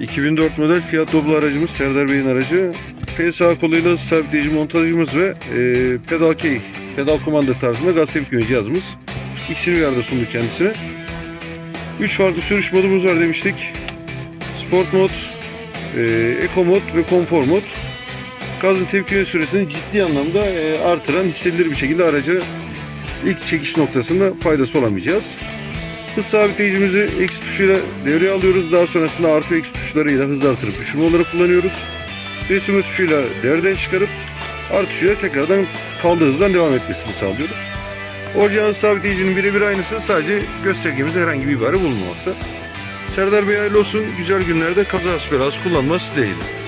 2004 model Fiat Doblo aracımız Serdar Bey'in aracı. PSA koluyla sabitleyici montajımız ve e, pedal key, pedal kumanda tarzında gaz tepkime cihazımız. İkisini bir arada sunduk kendisine. 3 farklı sürüş modumuz var demiştik. Sport mod, e, Eco mod ve konfor mod. Gazın tepkime süresini ciddi anlamda e, artıran hissedilir bir şekilde aracı ilk çekiş noktasında faydası olamayacağız. Hız sabitleyicimizi X tuşuyla devreye alıyoruz. Daha sonrasında artı ve X tuşlarıyla hız artırıp düşürme olarak kullanıyoruz. Resim tuşuyla devreden çıkarıp artı tuşuyla tekrardan kaldığı hızdan devam etmesini sağlıyoruz. Orijinal sabitleyicinin birebir aynısı sadece göstergemizde herhangi bir ibare bulunmamakta. Serdar Bey hayırlı olsun. Güzel günlerde kazası belası kullanması dileğiyle.